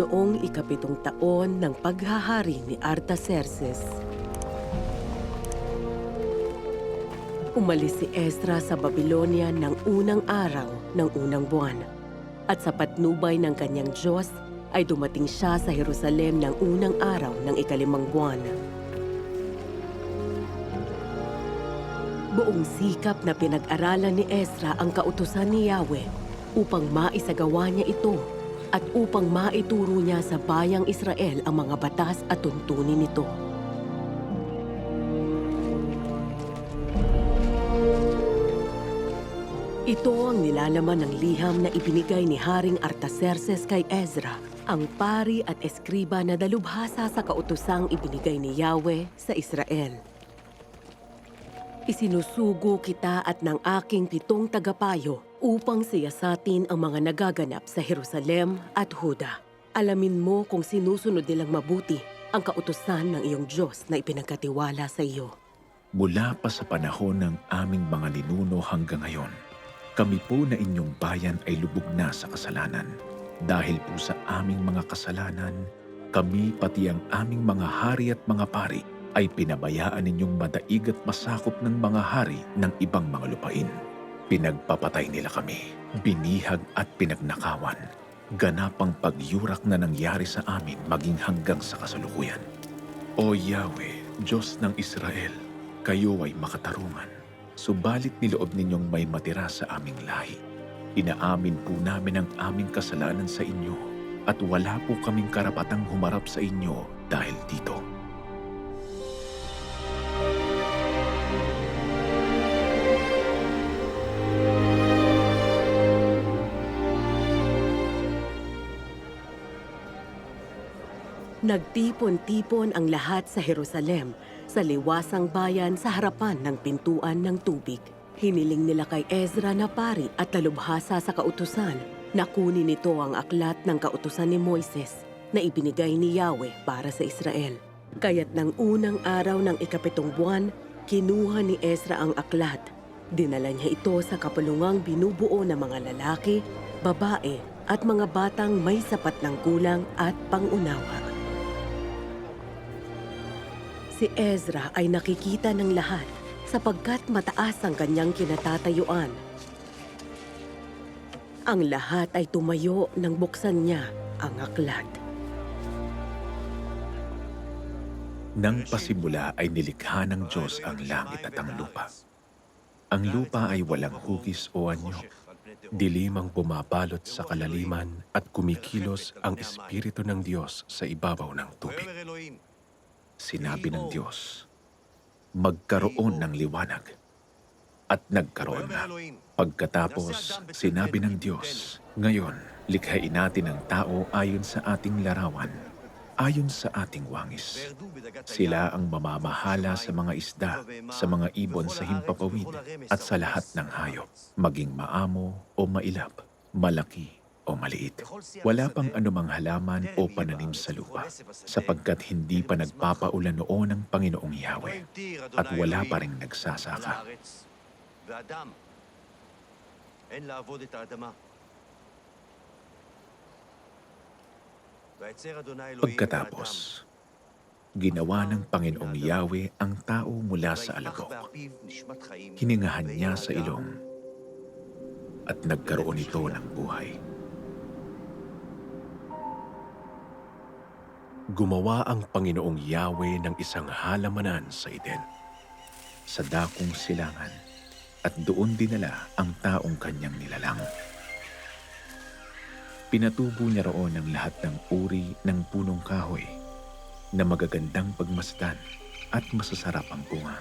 noong ikapitong taon ng paghahari ni Artaxerxes. Umalis si Ezra sa Babylonia ng unang araw ng unang buwan. At sa patnubay ng kanyang Diyos ay dumating siya sa Jerusalem ng unang araw ng ikalimang buwan. Buong sikap na pinag-aralan ni Ezra ang kautusan ni Yahweh upang maisagawa niya ito at upang maituro niya sa bayang Israel ang mga batas at tuntunin nito. Ito ang nilalaman ng liham na ibinigay ni Haring Artaxerxes kay Ezra, ang pari at eskriba na dalubhasa sa kautusang ibinigay ni Yahweh sa Israel. Isinusugo kita at ng aking pitong tagapayo upang siyasatin ang mga nagaganap sa Jerusalem at Huda. Alamin mo kung sinusunod nilang mabuti ang kautusan ng iyong Diyos na ipinagkatiwala sa iyo. Mula pa sa panahon ng aming mga ninuno hanggang ngayon, kami po na inyong bayan ay lubog na sa kasalanan. Dahil po sa aming mga kasalanan, kami pati ang aming mga hari at mga pari ay pinabayaan ninyong madaig at masakop ng mga hari ng ibang mga lupain. Pinagpapatay nila kami, binihag at pinagnakawan. Ganapang pagyurak na nangyari sa amin maging hanggang sa kasalukuyan. O Yahweh, Diyos ng Israel, kayo ay makatarungan. Subalit niloob ninyong may matira sa aming lahi. Inaamin po namin ang aming kasalanan sa inyo at wala po kaming karapatang humarap sa inyo dahil dito. Nagtipon-tipon ang lahat sa Jerusalem sa liwasang bayan sa harapan ng pintuan ng tubig. Hiniling nila kay Ezra na pari at talubhasa sa kautusan na kunin nito ang aklat ng kautusan ni Moises na ibinigay ni Yahweh para sa Israel. Kaya't ng unang araw ng ikapitong buwan, kinuha ni Ezra ang aklat. Dinala niya ito sa kapulungang binubuo ng mga lalaki, babae at mga batang may sapat ng kulang at pangunawa. Si Ezra ay nakikita ng lahat sapagkat mataas ang kanyang kinatatayuan. Ang lahat ay tumayo nang buksan niya ang aklat. Nang pasimula ay nilikha ng Diyos ang langit at ang lupa. Ang lupa ay walang hugis o anyo. Dilim ang bumabalot sa kalaliman at kumikilos ang Espiritu ng Diyos sa ibabaw ng tubig. Sinabi ng Diyos, magkaroon ng liwanag. At nagkaroon na. Pagkatapos, sinabi ng Diyos, ngayon, likhain natin ang tao ayon sa ating larawan, ayon sa ating wangis. Sila ang mamamahala sa mga isda, sa mga ibon sa himpapawid, at sa lahat ng hayop, maging maamo o mailap, malaki o maliit. Wala pang anumang halaman o pananim sa lupa, sapagkat hindi pa nagpapaulan noon ang Panginoong Yahweh, at wala pa rin nagsasaka. ואדם, אין לעבוד את האדמה. ויצר אדוני אלוהים מהאדם. Pagkatapos, ginawa ng Panginoong Yahweh ang tao mula sa ויפתח alagok. באפיו נשמת חיים. Hiningahan niya ויהי sa האדם ilong at nagkaroon ito ng buhay. Gumawa ang Panginoong Yahweh ng isang halamanan sa Eden, sa dakong silangan, at doon dinala ang taong kanyang nilalang. Pinatubo niya roon ang lahat ng uri ng punong kahoy na magagandang pagmasdan at masasarap ang bunga.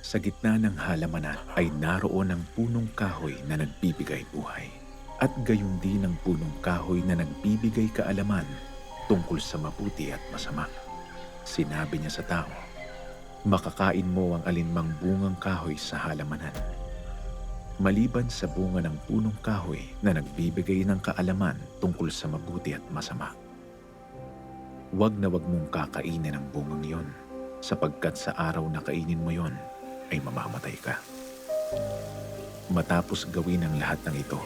Sa gitna ng halamanan ay naroon ang punong kahoy na nagbibigay buhay. At gayon din ang punong kahoy na nagbibigay kaalaman tungkol sa mabuti at masama. Sinabi niya sa tao, Makakain mo ang alinmang bungang kahoy sa halamanan. Maliban sa bunga ng punong kahoy na nagbibigay ng kaalaman tungkol sa mabuti at masama. Huwag na huwag mong kakainin ang bungang iyon, sapagkat sa araw na kainin mo yon, ay mamamatay ka. Matapos gawin ang lahat ng ito,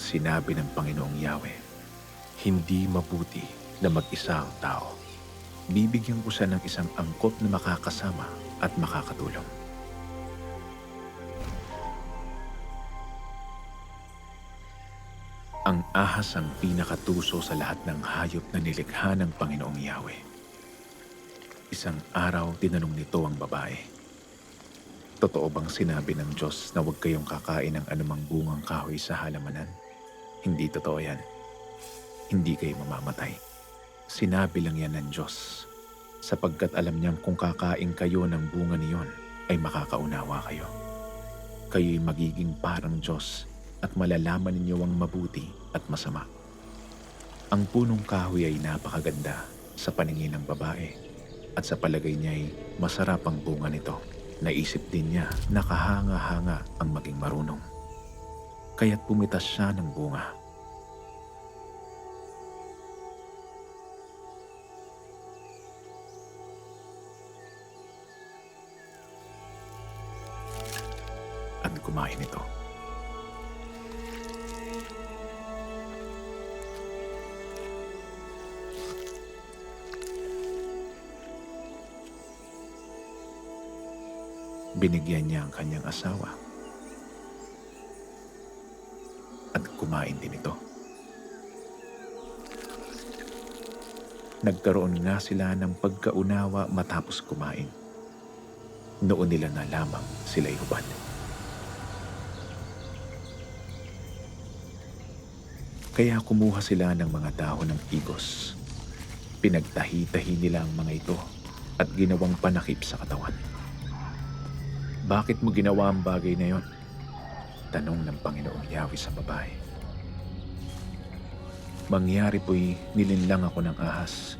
sinabi ng Panginoong Yahweh, Hindi mabuti na mag-isa ang tao. Bibigyan ko siya ng isang angkop na makakasama at makakatulong. Ang ahas ang pinakatuso sa lahat ng hayop na nilikha ng Panginoong Yahweh. Isang araw, tinanong nito ang babae, Totoo bang sinabi ng Diyos na huwag kayong kakain ng anumang bungang kahoy sa halamanan? Hindi totoo yan. Hindi kayo mamamatay. Sinabi lang yan ng Diyos sapagkat alam niyang kung kakain kayo ng bunga niyon ay makakaunawa kayo. Kayo'y magiging parang Diyos at malalaman ninyo ang mabuti at masama. Ang punong kahoy ay napakaganda sa paningin ng babae at sa palagay niya ay masarap ang bunga nito. Naisip din niya na kahanga-hanga ang maging marunong. Kaya't pumitas siya ng bunga. At kumain ito. Binigyan niya ang kanyang asawa. At kumain din ito. Nagkaroon nga sila ng pagkaunawa matapos kumain. Noon nila na lamang sila'y hubad. Kaya kumuha sila ng mga dahon ng igos. Pinagtahi-tahi nila ang mga ito at ginawang panakip sa katawan. Bakit mo ginawa ang bagay na yon? Tanong ng Panginoong Yahweh sa babae. Mangyari po'y nilinlang ako ng ahas,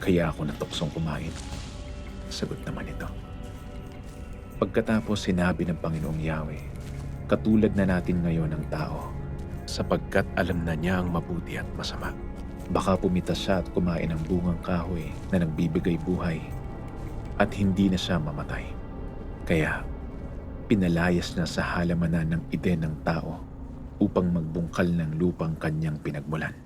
kaya ako natuksong kumain. Sagot naman ito. Pagkatapos sinabi ng Panginoong Yahweh, katulad na natin ngayon ng tao, sapagkat alam na niya ang mabuti at masama. Baka pumitas siya at kumain ng bungang kahoy na nagbibigay buhay at hindi na siya mamatay. Kaya pinalayas na sa halamanan ng ide ng tao upang magbungkal ng lupang kanyang pinagmulan.